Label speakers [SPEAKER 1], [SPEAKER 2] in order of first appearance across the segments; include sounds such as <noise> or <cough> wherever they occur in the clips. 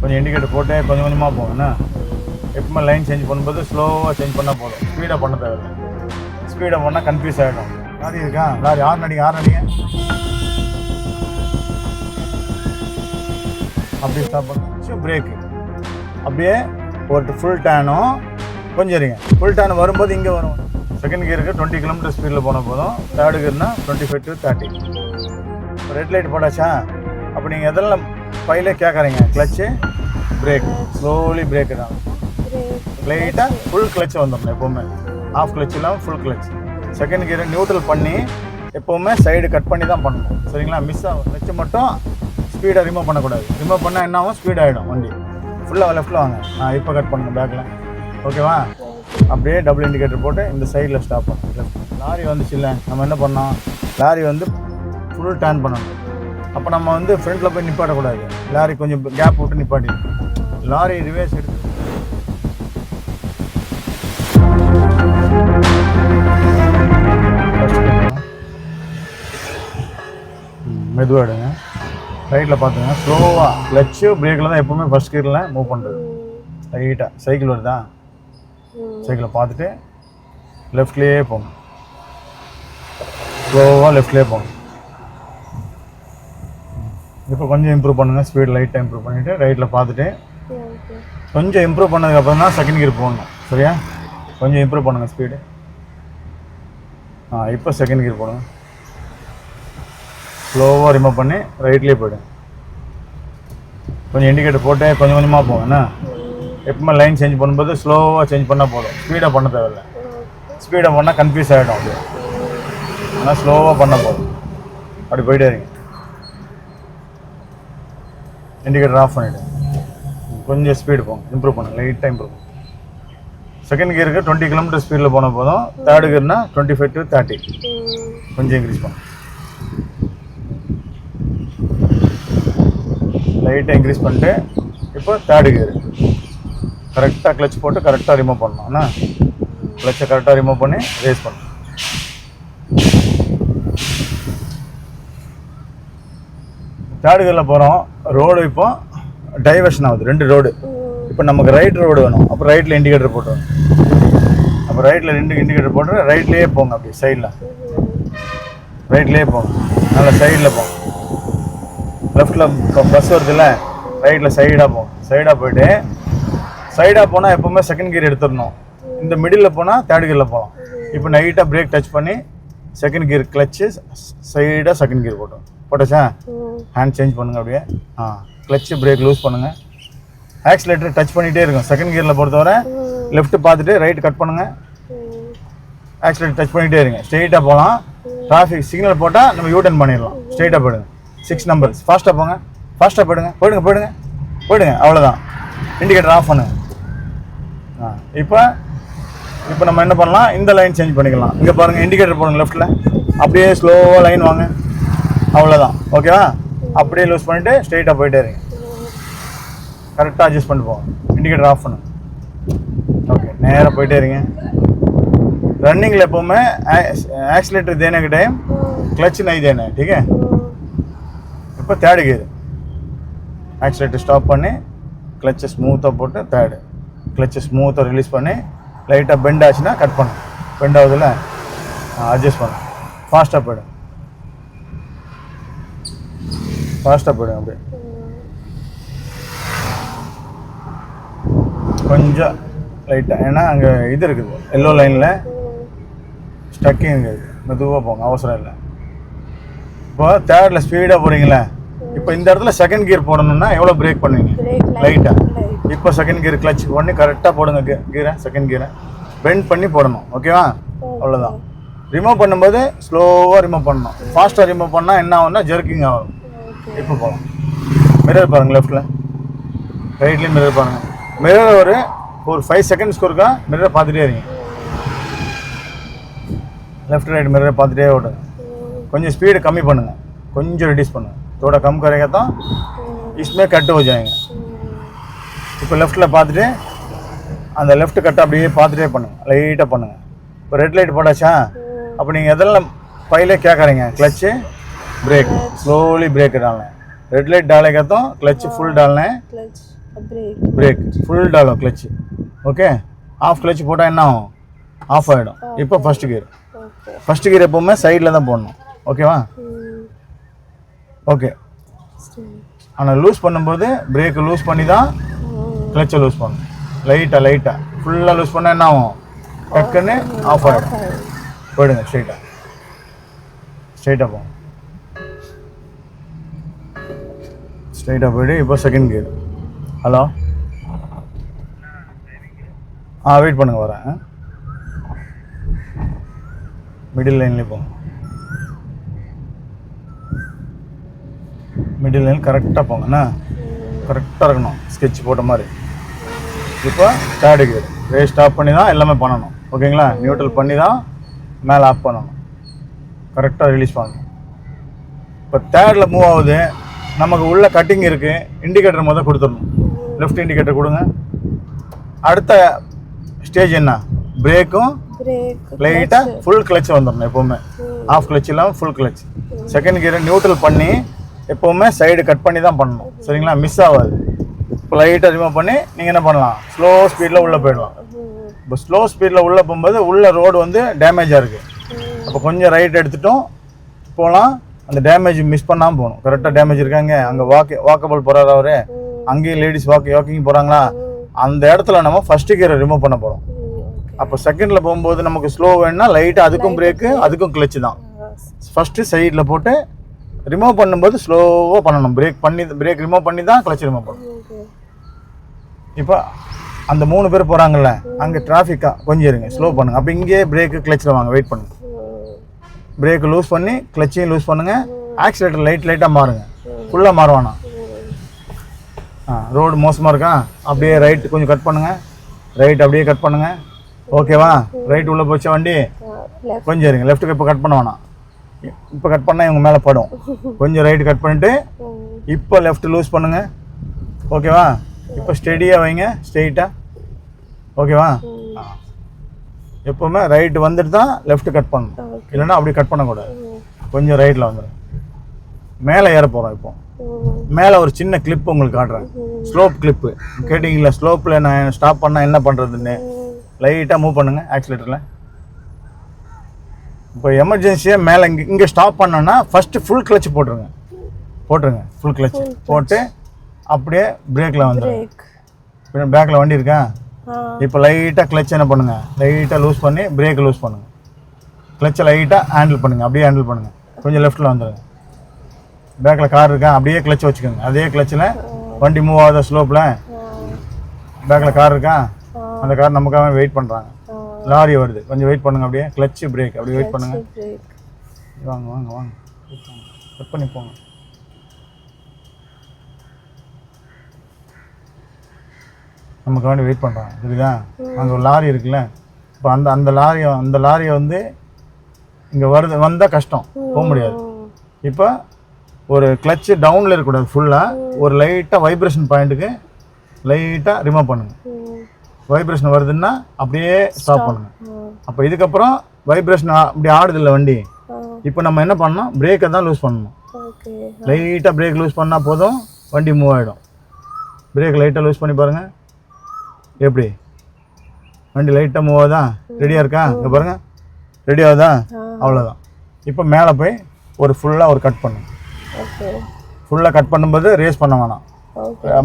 [SPEAKER 1] கொஞ்சம் இண்டிகேட்டர் போட்டு கொஞ்சம் கொஞ்சமாக என்ன? எப்பவுமே லைன் சேஞ்ச் பண்ணும்போது ஸ்லோவாக சேஞ்ச் பண்ணால் போதும். ஸ்பீடாக பண்ண தேவையில்லை. ஸ்பீடாக பண்ணால் கன்ஃபியூஸ் ஆகிடும் லாரி இருக்கா? லாரி ஆறு நடிங்க ஆறு நடிங்க அப்படி ஸ்டாப் பண்ணி. பிரேக்கு அப்படியே ஒரு ஃபுல் டேனும் கொஞ்சம் இருங்க ஃபுல் டேன் வரும்போது இங்கே வரும். செகண்ட் கியருக்கு டுவெண்ட்டி கிலோமீட்டர் ஸ்பீடில் போனால் போதும். Third கியர்னா twenty five to thirty red light போட்டாச்சா? அப்போ நீங்கள் எதெல்லாம் பையிலே கேட்குறீங்க கிளச்சு பிரேக் ஸ்லோலி பிரேக் தான் லைட்டாக ஃபுல் கிளச் வந்துடணும் எப்போவுமே. ஆஃப் கிளச் இல்லாமல் full clutch second gear neutral பண்ணி எப்போவுமே சைடு கட் பண்ணி தான் பண்ணணும். சரிங்களா? மிஸ் ஆகும் கிளச்சு மட்டும் ஸ்பீடை ரிமூவ் பண்ணக்கூடாது. ரிமூவ் பண்ணால் என்ன ஆகும்? ஸ்பீட் ஆகிடும் வண்டி. ஃபுல்லாக லெஃப்ட்டில் வாங்க. நான் இப்போ கட் பண்ணணும் பேக்கில் ஓகேவா அப்படியே டபுள் இண்டிகேட்டர் போட்டு இந்த சைடில் ஸ்டாப் பண்ணுங்க லாரி வந்துச்சு இல்லை நம்ம என்ன பண்ணோம் லாரி வந்து ஃபுல் டேர்ன் பண்ணணும். அப்போ நம்ம வந்து ஃப்ரண்ட்டில் போய் நிப்பாட்டக்கூடாது. லாரி கொஞ்சம் கேப் விட்டு நிப்பாட்டி. லாரி ரிவேர்ஸ் எடுத்து. மெதுவாக எடுங்க. ரைட்டில் பார்த்துங்க. ஸ்லோவாக கிளச்சு பிரேக்கில் தான் எப்போவுமே ஃபஸ்ட் கியரில் மூவ் பண்ணுறது ரைட்டாக சைக்கிள் வருதா? சைக்கிளை பார்த்துட்டு லெஃப்ட்லேயே போங்க. ஸ்லோவாக லெஃப்ட்லேயே போங்க. இப்போ கொஞ்சம் இம்ப்ரூவ் பண்ணுங்கள் ஸ்பீட் லைட்டாக இம்ப்ரூவ் பண்ணிவிட்டு ரைட்டில் பார்த்துட்டு கொஞ்சம் இம்ப்ரூவ் பண்ணதுக்கப்புறம் தான் செகண்ட் கியர் போகணும் சரியா? கொஞ்சம் இம்ப்ரூவ் பண்ணுங்கள் ஸ்பீடு ஆ இப்போ செகண்ட் கியர் போடுங்க. ஸ்லோவாக ரிமூவ் பண்ணி ரைட்லேயே போய்டுங்க கொஞ்சம் இண்டிகேட்டர் போட்டு கொஞ்சம் கொஞ்சமாக போங்க என்ன? எப்பவுமே லைன் சேஞ்ச் பண்ணும்போது ஸ்லோவாக சேஞ்ச் பண்ணால் போதும். ஸ்பீடாக பண்ண தேவையில்லை. ஸ்பீடாக பண்ணால் கன்ஃபியூஸ் ஆகிடும் அப்படியே. ஆனால் ஸ்லோவாக பண்ண போதும். அப்படி போயிட்டே இருங்க. இண்டிகேட்டர் ஆஃப் பண்ணிவிடு கொஞ்சம் ஸ்பீடு போங்க இம்ப்ரூவ் பண்ணுங்க லைட்டாக இம்ப்ரூவ் பண்ணுங்க செகண்ட் கியருக்கு டுவெண்ட்டி கிலோமீட்டர் ஸ்பீடில் போன போதும் தேர்டு கியர்னா டுவெண்ட்டி ஃபைவ் டு தேர்ட்டி கொஞ்சம் இன்க்ரீஸ் பண்ணுங்க லைட்டாக இன்க்ரீஸ் பண்ணிட்டு இப்போ தேர்டு கியர் கரெக்டாக கிளச் போட்டு கரெக்டாக ரிமூவ் பண்ணணும் ஆனால் கிளச்சை கரெக்டாக ரிமூவ் பண்ணி ரேஸ் பண்ணணும் தேர்டு கியரில் போகிறோம் ரோடு இப்போ டைவர்ஷன் ஆகுது. ரெண்டு ரோடு. இப்போ நமக்கு ரைட் ரோடு வேணும். அப்போ ரைட்டில் இண்டிகேட்டர் போட்டுருவோம். அப்போ ரைட்டில் ரெண்டு இண்டிகேட்டர் போட்டு ரைட்லேயே போங்க அப்படி சைடில் ரைட்லேயே போங்க. நல்லா சைடில் போங்க. லெஃப்ட்டில் பஸ் வருதுல்ல? ரைட்டில் சைடாக போகும் சைடாக போயிட்டு சைடாக போனால் எப்போவுமே செகண்ட் கியர் எடுத்துடணும். இந்த மிடில் போனால் தேர்ட் கியரில் போகலாம். இப்போ நைட்டாக பிரேக் டச் பண்ணி செகண்ட் கியர் கிளச்சு சைடாக செகண்ட் கியர் போட்டோம் போட்டாச்சா? ஹேண்ட் சேஞ்ச் பண்ணுங்க அப்படியே. ஆ கிளச்சு பிரேக் லூஸ் பண்ணுங்கள் ஆக்சிலேட்டர் டச் பண்ணிகிட்டே இருக்கும். செகண்ட் கியரில் பொறுத்தவரை லெஃப்ட் பார்த்துட்டு ரைட் கட் பண்ணுங்கள் ஆக்சிலேட்டர் டச் பண்ணிகிட்டே இருங்க. ஸ்ட்ரெயிட்டாக போகலாம். டிராஃபிக் சிக்னல் போட்டால் நம்ம யூட்டன் பண்ணிடலாம். ஸ்ட்ரெயிட்டாக போயிடுங்க. சிக்ஸ் நம்பர்ஸ் ஃபாஸ்ட்டாக போங்க. ஃபாஸ்ட்டாக போயிடுங்க. போயிடுங்க போயிடுங்க. போயிடுங்க. அவ்வளோதான் இண்டிகேட்டர் ஆஃப் பண்ணுங்க. ஆ இப்போ இப்போ நம்ம என்ன பண்ணலாம்? இந்த லைன் சேஞ்ச் பண்ணிக்கலாம். இங்கே பாருங்கள் இண்டிகேட்டர் போடுங்க லெஃப்ட்டில் அப்படியே ஸ்லோவாக லைன் வாங்க. அவ்வளோதான் ஓகேவா அப்படியே லூஸ் பண்ணிவிட்டு ஸ்ட்ரெயிட்டாக போயிட்டே இருங்க கரெக்டாக அட்ஜஸ்ட் பண்ணிட்டு போங்க இண்டிகேட்டர் ஆஃப் பண்ணுங்க ஓகே நேராக போயிட்டே இருங்க रनिंग लेपो में एक्सीटर देने के टाइम क्लच नहीं देना है ठीक है இப்போ தேர்டு கியர் ஆக்சிலேட்டர் ஸ்டாப் பண்ணி கிளச்சை ஸ்மூத்தாக போட்டு தேர்டு கிளச்சை ஸ்மூத்தாக ரிலீஸ் பண்ணி லைட்டாக பெண்ட் ஆச்சுன்னா கட் பண்ணு பெண்ட் ஆகுதுல்ல அட்ஜஸ்ட் பண்ணு ஃபாஸ்ட்டாக போயிடும் ஃபாஸ்ட்டாக போயிடும் அப்படியே. கொஞ்சம் லைட்டாக ஏன்னா அங்கே இது இருக்குது. எல்லோ லைனில் ஸ்டக்கிங் இருக்குது மெதுவாக போங்க. அவசரம் இல்லை. இப்போ தேர்டில் ஸ்பீடாக போகிறீங்களே இப்போ இந்த இடத்துல செகண்ட் கியர் போடணும்னா எவ்வளோ பிரேக் பண்ணுவீங்க? லைட்டாக இப்போ செகண்ட் கியர் கிளச் பண்ணி கரெக்டாக போடுங்க கீரை செகண்ட் கியரை பெண்ட் பண்ணி போடணும். ஓகேவா அவ்வளோதான் ரிமூவ் பண்ணும்போது ஸ்லோவாக ரிமூவ் பண்ணணும். ஃபாஸ்ட்டாக ரிமூவ் பண்ணால் என்ன ஆகும்னா ஜெர்க்கிங் ஆகும். இப்போ போகலாம் மிரர் பாருங்க லெஃப்ட்டில் ரைட்லேயும் மிரர் பாருங்க மிரர் ஒரு ஒரு ஃபைவ் செகண்ட்ஸ்க்கு ஒருக்கா மிரரை பார்த்துட்டே இருங்க लेफ्ट राइट मिरर பார்த்துட்டே ஓடுங்க கொஞ்சம் ஸ்பீடு கம்மி பண்ணுங்க கொஞ்சம் ரெடியூஸ் பண்ணுங்க थोड़ा कम करेगा तो इसमें कट हो जाएगा இப்போ லெஃப்ட்டில் பார்த்துட்டு அந்த லெஃப்ட் கட்டை அப்படியே பார்த்துட்டே பண்ணுங்க லைட்டாக பண்ணுங்க இப்போ ரெட் லைட் போட்டாச்சா அப்போ நீங்கள் எதெல்லாம் பையிலே கேட்குறீங்க क्लच ब्रेक स्लोली ब्रेक डालना है रेड लाइट डालेगा तो क्लच फुल डालना है
[SPEAKER 2] clutch break
[SPEAKER 1] break full டாலோ clutch okay of clutch போட்டால் என்ன ஆகும் ஆஃப் ஆகிடும் இப்போ first gear
[SPEAKER 2] okay
[SPEAKER 1] first gear எப்போவுமே சைடில் தான் போடணும் ஓகேவா
[SPEAKER 2] ம்
[SPEAKER 1] ஓகே
[SPEAKER 2] சரி
[SPEAKER 1] ஆனால் லூஸ் பண்ணும்போது பிரேக் லூஸ் பண்ணி தான்
[SPEAKER 2] ம்
[SPEAKER 1] கிளச்சை லூஸ் பண்ணணும் லைட்டாக லைட்டாக ஃபுல்லாக லூஸ் பண்ணால் என்ன ஆகும் டக்குன்னு ஆஃப் ஆகிடும்
[SPEAKER 2] ஃபைன்
[SPEAKER 1] போயிடுங்க ஸ்ட்ரைட்டாக ஸ்ட்ரைட்டாக போங்க ஸ்ட்ரைட்டாக போய்ட்டு இப்போ செகண்ட் கியர் ஹலோ ஆ வெயிட் பண்ணுங்க வரேன். மிடில் லைன்லேயே போங்க மிடில் லைன் கரெக்டாக போங்கண்ணா கரெக்டாக இருக்கணும் ஸ்கெட்ச் போட்ட மாதிரி. இப்போ தேர்டு கியர் ரேஸ் ஸ்டாப் பண்ணி தான் எல்லாமே பண்ணணும். ஓகேங்களா? நியூட்ரல் பண்ணி தான் மேலே ஆஃப் பண்ணணும். கரெக்டாக ரிலீஸ் பண்ணணும். இப்போ தேர்டில் மூவ் ஆகுது. நமக்கு உள்ள கட்டிங் இருக்குது இண்டிகேட்டர் முதல் கொடுத்துடணும். லெஃப்ட் இண்டிகேட்டர் கொடுங்க. அடுத்த ஸ்டேஜ் என்ன? பிரேக்கும்
[SPEAKER 2] பிரேக்
[SPEAKER 1] லைட்டாக ஃபுல் கிளச் வந்துடணும் எப்போவுமே. ஆஃப் கிளச் இல்லாமல் ஃபுல் கிளச் செகண்ட் கியரை நியூட்ரல் பண்ணி எப்போவுமே சைடு கட் பண்ணி தான் பண்ணணும். சரிங்களா? மிஸ் ஆகாது. இப்போ லைட்டாக ரிமூவ் பண்ணி நீங்கள் என்ன பண்ணலாம்? ஸ்லோ ஸ்பீடில் உள்ளே போயிடலாம். இப்போ ஸ்லோ ஸ்பீடில் உள்ளே போகும்போது உள்ள ரோடு வந்து டேமேஜாக இருக்குது அப்போ கொஞ்சம் ரைட் எடுத்துட்டோம். போகலாம் அந்த டேமேஜ் மிஸ் பண்ணாமல் போகணும். கரெக்டாக டேமேஜ் இருக்காங்க. அங்கே வாக்கு வாக்கபிள் போகிறாரு அவரு. அங்கேயும் லேடிஸ் வாக் வாக்கிங் போகிறாங்களா அந்த இடத்துல நம்ம ஃபர்ஸ்ட் கியரை ரிமூவ் பண்ண போகிறோம் அப்போ செகண்டில் போகும்போது நமக்கு ஸ்லோ வேணும்னா லைட்டாக அதுக்கும் பிரேக்கு அதுக்கும் கிளச்சு தான். ஃபஸ்ட்டு சைடில் போட்டு ரிமூவ் பண்ணும்போது ஸ்லோவாக பண்ணணும். பிரேக் பண்ணி பிரேக் ரிமூவ் பண்ணி தான் கிளச் ரிமூவ் பண்ணணும். இப்போ அந்த மூணு பேர் போகிறாங்கல்ல அங்கே டிராஃபிக்காக கொஞ்சம் இருங்க. ஸ்லோ பண்ணுங்க. அப்போ இங்கேயே பிரேக்கு கிளச்சில் வாங்க. வெயிட் பண்ணுங்க. பிரேக் லூஸ் பண்ணி கிளச்சையும் லூஸ் பண்ணுங்கள் ஆக்சிலேட்டர் லைட் லைட்டாக மாறுங்க. ஃபுல்லாக மாறுவானா? ஆ ரோடு மோசமாக இருக்கா? அப்படியே ரைட் கொஞ்சம் கட் பண்ணுங்கள் ரைட் அப்படியே கட் பண்ணுங்கள் ஓகேவா ரைட் உள்ளே போச்சா வண்டி? கொஞ்சம் இருங்க. லெஃப்ட்டுக்கு இப்போ கட் பண்ண வேணாம் இப்போ கட் பண்ணால் இவங்க மேலே படும். கொஞ்சம் ரைட் கட் பண்ணிட்டு இப்போ லெஃப்ட் லூஸ் பண்ணுங்கள் ஓகேவா இப்போ ஸ்டெடியாக வைங்க. ஸ்ட்ரெயிட்டாக ஓகேவா எப்போவுமே ரைட் வந்துட்டு தான் லெஃப்ட் கட் பண்ணணும். இல்லைன்னா அப்படி கட் பண்ணக்கூடாது. கொஞ்சம் ரைட்டில் வந்துடும் மேலே ஏற போகிறோம் இப்போ. மேலே ஒரு சின்ன கிளிப் உங்களுக்கு காட்டுறேன். ஸ்லோப் கிளிப்பு கேட்டிங்களா ஸ்லோப்பில் நான் ஸ்டாப் பண்ணால் என்ன பண்ணுறதுன்னு லைட்டாக மூவ் பண்ணுங்க ஆக்சிலேட்டரில் இப்போ எமர்ஜென்சியாக மேலே இங்கே இங்கே ஸ்டாப் பண்ணோன்னா ஃபஸ்ட்டு ஃபுல் கிளச் போட்டுருங்க. போட்டுருங்க ஃபுல் கிளச் போட்டு அப்படியே பிரேக்கில் வந்துடுங்க பேக்கில் வண்டி இருக்கா?
[SPEAKER 2] ஆ
[SPEAKER 1] இப்போ லைட்டாக கிளச் என்ன பண்ணுங்க? லைட்டாக லூஸ் பண்ணி பிரேக் லூஸ் பண்ணுங்க. கிளச்சை லைட்டாக ஹேண்டில் பண்ணுங்க. அப்படியே ஹேண்டில் பண்ணுங்க. கொஞ்சம் லெஃப்ட்டில் வந்துடுங்க பேக்கில் கார் இருக்கா? அப்படியே கிளச் வச்சுக்கோங்க. அதே கிளச்சில் வண்டி மூவ் ஆகுதா ஸ்லோப்பில் பேக்கில் கார் இருக்கா? அந்த கார் நமக்காக வெயிட் பண்ணுறாங்க லாரி வருது. கொஞ்சம் வெயிட் பண்ணுங்க அப்படியே. கிளச் பிரேக் அப்படியே வெயிட் பண்ணுங்க.
[SPEAKER 2] பிரேக்
[SPEAKER 1] வாங்க வாங்க வாங்க. கட் பண்ணி போங்க. நமக்கு வேண்டி வெயிட் பண்ணுறாங்க சரிதா அங்கே ஒரு லாரி இருக்குல்ல? இப்போ அந்த அந்த லாரியை அந்த லாரியை வந்து இங்கே வருது வந்தால் கஷ்டம். போக முடியாது. இப்போ ஒரு கிளச்சு டவுனில் இருக்கக்கூடாது ஃபுல்லாக ஒரு லைட்டாக வைப்ரேஷன் பாயிண்ட்டுக்கு லைட்டாக ரிமூவ் பண்ணுங்க. வைப்ரேஷன் வருதுன்னா அப்படியே ஸ்டாப் பண்ணுங்க. அப்போ இதுக்கப்புறம் வைப்ரேஷன் அப்படி ஆடுது இல்லை வண்டி. இப்போ நம்ம என்ன பண்ணணும்? பிரேக்கை தான் லூஸ் பண்ணணும். லைட்டாக பிரேக் லூஸ் பண்ணால் போதும். வண்டி மூவ் ஆகிடும் பிரேக் லைட்டாக லூஸ் பண்ணி பாருங்கள் எப்படி? வண்டி லைட்டாக மூவ் ஆகுதா? ரெடியாக இருக்கா? இங்கே பாருங்கள் ரெடி ஆகுதா? அவ்வளோதான் இப்போ மேலே போய் ஒரு ஃபுல்லாக ஒரு கட் பண்ணும் ஃபுல்லாக கட் பண்ணும்போது ரேஸ் பண்ண வேணாம்.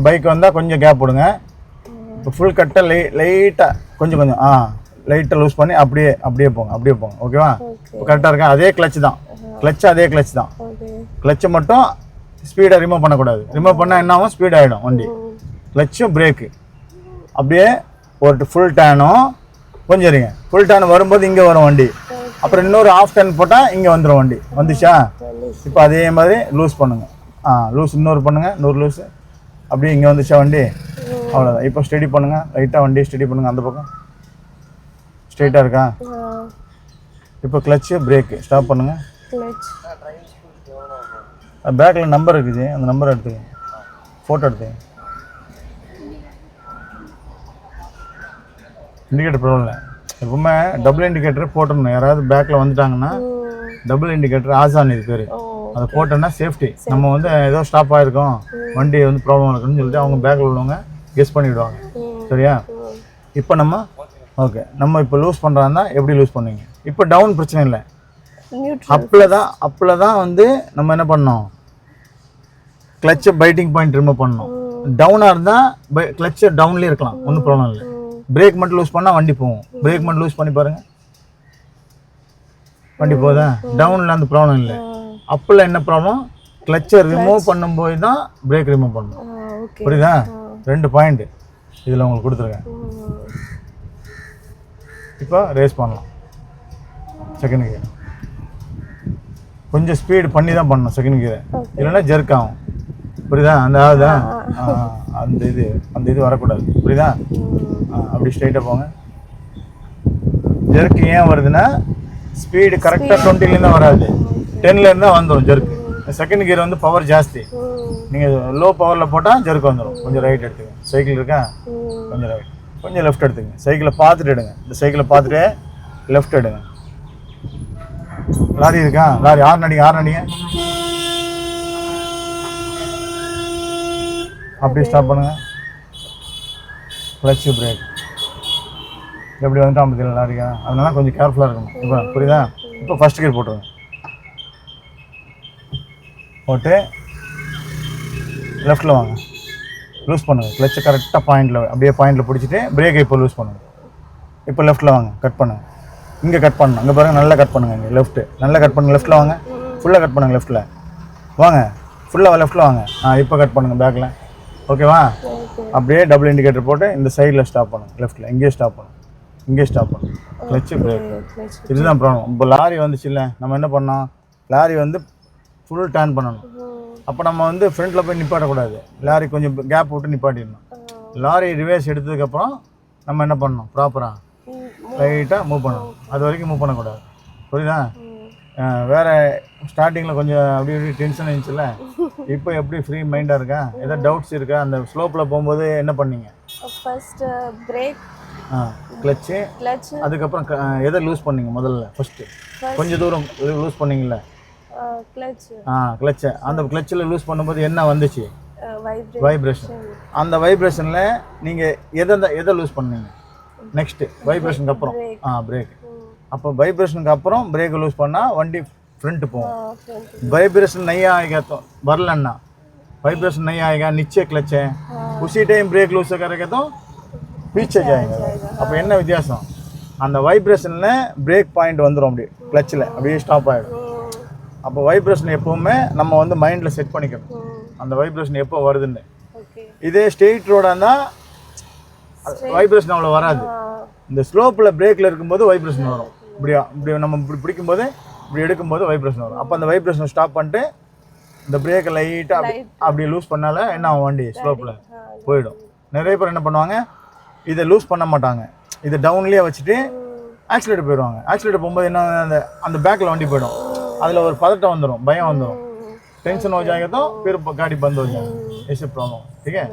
[SPEAKER 1] பைக் வந்தால் கொஞ்சம் கேப் விடுங்க. இப்போ ஃபுல் கட்டை லை லைட்டாக கொஞ்சம் கொஞ்சம் ஆ லைட்டாக லூஸ் பண்ணி அப்படியே அப்படியே போங்க அப்படியே போங்க ஓகேவா
[SPEAKER 2] ஓகே.
[SPEAKER 1] இப்போ கரெக்டாக இருக்கா? அதே கிளச் தான். கிளச் அதே கிளச் தான். கிளச்சை மட்டும் ஸ்பீடை ரிமூவ் பண்ணக்கூடாது. ரிமூவ் பண்ணால் என்ன ஆகும்? ஸ்பீட் ஆகிடும் வண்டி. கிளச்சும் பிரேக்கு அப்படியே ஒரு ஃபுல் டேனும் கொஞ்சம் இருங்க. ஃபுல் டேன் வரும்போது இங்கே வரும் வண்டி. அப்புறம் இன்னொரு ஆஃப் டேன் போட்டால் இங்கே வந்துடும் வண்டி. வந்துச்சா? இப்போ அதே மாதிரி லூஸ் பண்ணுங்க. ஆ லூஸ் இன்னொரு பண்ணுங்க. நூறு லூஸ் அப்படியே இங்கே வந்துச்சா வண்டி? அவ்வளோதான் இப்போ ஸ்டடி பண்ணுங்க. லைட்டாக வண்டி ஸ்டடி பண்ணுங்க. அந்த பக்கம். ஸ்ட்ரைட்டாக இருக்கா? இப்போ கிளச்சு பிரேக்கு ஸ்டாப் பண்ணுங்க.
[SPEAKER 2] கிளச்
[SPEAKER 1] பேக்கில் நம்பர் இருக்குது. அந்த நம்பர் எடுத்துக்கங்க. ஃபோட்டோ எடுத்துங்க இண்டிகேட்டர் ப்ராப்ளம் இல்லை. எப்பவுமே டபுள் இண்டிகேட்டர் போட்டுடணும் யாராவது பேக்கில் வந்துட்டாங்கன்னா டபுள் இண்டிகேட்டர் ஆசான் இது பேர். அதை போட்டோன்னா சேஃப்டி நம்ம வந்து ஏதோ ஸ்டாப் ஆகிருக்கோம் வண்டி வந்து ப்ராப்ளம் இருக்குன்னு சொல்லிட்டு அவங்க பேக்கில் உள்ளவங்க கெஸ் பண்ணிவிடுவாங்க சரியா? இப்போ நம்ம ஓகே நம்ம இப்போ லூஸ் பண்ணுறாருந்தா எப்படி லூஸ் பண்ணுவீங்க? இப்போ டவுன் பிரச்சனை இல்லை. அப்பில் தான் அப்பில் தான் வந்து நம்ம என்ன பண்ணோம் கிளச்சை பைட்டிங் பாயிண்ட் ரிமூவ் பண்ணோம் டவுனாக இருந்தால் பை கிளச்சை டவுன்லேயே இருக்கலாம். ஒன்றும் ப்ராப்ளம் இல்லை. பிரேக் மட்டும் லூஸ் பண்ணால் வண்டி போகும். பிரேக் மட்டும் லூஸ் பண்ணி பாருங்க. வண்டி போதா? டவுனில் அந்த ப்ராப்ளம் இல்லை. அப்பில் என்ன ப்ராப்ளம் கிளச்சை ரிமூவ் பண்ணும்போது தான் பிரேக் ரிமூவ் பண்ணணும் புரியுதா? ரெண்டு பாயிண்ட் இதில் உங்களுக்கு கொடுத்துருக்கேன். இப்போ ரேஸ் பண்ணலாம். செகண்ட் கியர் கொஞ்சம் ஸ்பீடு பண்ணி தான் பண்ணணும் செகண்ட் கியரை இல்லைன்னா ஜெர்க் ஆகும். புரியுதா? அந்த ஆகுதா ஆ, அந்த இது அந்த இது வரக்கூடாது. புரியுதா? அப்படி ஸ்ட்ரைட்டாக போங்க. ஜெர்க் ஏன் வருதுன்னா ஸ்பீடு கரெக்டாக டுவெண்ட்டிலேருந்து வராது. டென்லேருந்து தான் வந்துடும் ஜெர்க்கு செகண்ட் கியர் வந்து பவர் ஜாஸ்தி. நீங்கள் லோ பவரில் போட்டால் ஜெர்க் வந்துடும் கொஞ்சம் ரைட் எடுத்துங்க சைக்கிள் இருக்கா? கொஞ்சம் ரைட் கொஞ்சம் லெஃப்ட் எடுத்துங்க சைக்கிளை பார்த்துட்டு எடுங்க. இந்த சைக்கிளை பார்த்துட்டு லெஃப்ட் எடுங்க. லாரி இருக்கா? லாரி ஆறு நடிங்க ஆறு நடிங்க அப்படியே ஸ்டாப் பண்ணுங்கள் கிளச்சு பிரேக் எப்படி வந்துட்டா பார்த்தீங்களா லாரிக்கா அதனால கொஞ்சம் கேர்ஃபுல்லாக இருக்கணும். இப்போ புரியுதா? இப்போ ஃபர்ஸ்ட் கியர் போட்டுருங்க போட்டு லெஃப்ட்டில் வாங்க. லூஸ் பண்ணுங்கள் கிளச்சை கரெக்டாக பாயிண்டில் அப்படியே பாயிண்டில் பிடிச்சிட்டு பிரேக்கை இப்போ லூஸ் பண்ணுங்கள் இப்போ லெஃப்ட்டில் வாங்க. கட் பண்ணுங்கள் இங்கே கட் பண்ணணும். அங்கே பாருங்கள் நல்லா கட் பண்ணுங்க இங்கே லெஃப்ட்டு நல்லா கட் பண்ணுங்கள் லெஃப்ட்டில் வாங்க. ஃபுல்லாக கட் பண்ணுங்க லெஃப்ட்டில் வாங்க. ஃபுல்லாக லெஃப்ட்டில் வாங்க. ஆ இப்போ கட் பண்ணுங்கள் பேக்கில் ஓகேவா? அப்படியே டபுள் இண்டிகேட்டர் போட்டு இந்த சைடில் ஸ்டாப் பண்ணுங்க லெஃப்ட்டில் இங்கேயே ஸ்டாப் பண்ணுங்க இங்கேயே ஸ்டாப் பண்ணுங்க கிளச்சு பிரேக் இதுதான் ப்ராப்ளம் இப்போ லாரி வந்துச்சுல்ல நம்ம என்ன பண்ணோம் லாரி வந்து ஃபுல் டர்ன் பண்ணணும். அப்போ நம்ம வந்து ஃப்ரண்ட்டில் போய் நிப்பாட்டக்கூடாது. லாரி கொஞ்சம் கேப் விட்டு நிப்பாட்டிடணும். லாரி ரிவேர்ஸ் எடுத்ததுக்கப்புறம் நம்ம என்ன பண்ணணும்? ப்ராப்பராக லைட்டாக மூவ் பண்ணணும். அது வரைக்கும் மூவ் பண்ணக்கூடாது. புரியுதா? அஹ் வேற ஸ்டார்டிங்கில் கொஞ்சம் அப்படி இப்படி டென்ஷன் இருந்துச்சுல்ல <laughs> இப்போ எப்படி ஃப்ரீ மைண்டாக இருக்கா? ஏதாவது டவுட்ஸ் இருக்கா? அந்த ஸ்லோப்பில் போகும்போது என்ன பண்ணீங்க?
[SPEAKER 2] ஃபர்ஸ்ட் பிரேக்
[SPEAKER 1] ஆ கிளச்சு
[SPEAKER 2] கிளச்
[SPEAKER 1] அதுக்கப்புறம் எதை லூஸ் பண்ணீங்க முதல்ல? ஃபஸ்ட்டு கொஞ்சம் தூரம் லூஸ் பண்ணீங்கல்ல?
[SPEAKER 2] கிளச்
[SPEAKER 1] ஆ கிளச்சை அந்த கிளச்சில் லூஸ் பண்ணும்போது என்ன வந்துச்சு? வைப்ரேஷன் அந்த வைப்ரேஷனில் நீங்கள் எதை எதை லூஸ் பண்ணீங்க? நெக்ஸ்ட்டு வைப்ரேஷனுக்கு அப்புறம். ஆ பிரேக் அப்போ வைப்ரேஷனுக்கு அப்புறம் பிரேக் லூஸ் பண்ணால் வண்டி ஃப்ரண்ட் போகும் ವೈಬ್ರೇಷನ್ ನೈ ಆಗಿತ್ತು ಬರಲಣ್ಣ ವೈಬ್ರೇಷನ್ नहीं आएगा नीचे क्लच है उसी टाइम ब्रेक लूज करेगा तो पीछे जाएगा அப்போ என்ன வித்தியாசம் அந்த வைப்ரேஷனில் பிரேக் பாயிண்ட் வந்துடும் அப்படி கிளச்சில் அப்படியே ஸ்டாப் ஆகிடும் அப்போ வைப்ரேஷன் எப்போவுமே நம்ம வந்து மைண்டில் செட் பண்ணிக்கணும் அந்த வைப்ரேஷன் எப்போ வருதுன்னு
[SPEAKER 2] ஓகே
[SPEAKER 1] இதே ஸ்ட்ரெயிட் ரோடாக இருந்தால் வைப்ரேஷன் அவ்வளோ வராது இந்த ஸ்லோப்பில் பிரேக்கில் இருக்கும்போது வைப்ரேஷன் வரும் இப்படியா இப்படி நம்ம இப்படி பிடிக்கும்போது இப்படி எடுக்கும்போது வைப்ரேஷன் வரும் அப்போ அந்த வைப்ரேஷனை ஸ்டாப் பண்ணிட்டு இந்த பிரேக்கை லைட்டாக அப்படி லூஸ் பண்ணால என்ன ஆகும் வண்டி ஸ்லோப்பில் போயிடும் நிறைய பேர் என்ன பண்ணுவாங்க இதை லூஸ் பண்ண மாட்டாங்க இதை டவுன்லேயே வச்சுட்டு ஆக்சிலேட்டர் போயிடுவாங்க ஆக்சிலேட்டர் போகும்போது என்ன அந்த அந்த பேக்கில் வண்டி போயிடும் அதில் ஒரு பதட்டம் வந்துடும் பயம் வந்துடும் टेंशन हो जाएगा तो फिर गाड़ी बंद हो जाएगी ऐसे प्रॉब्लम ठीक है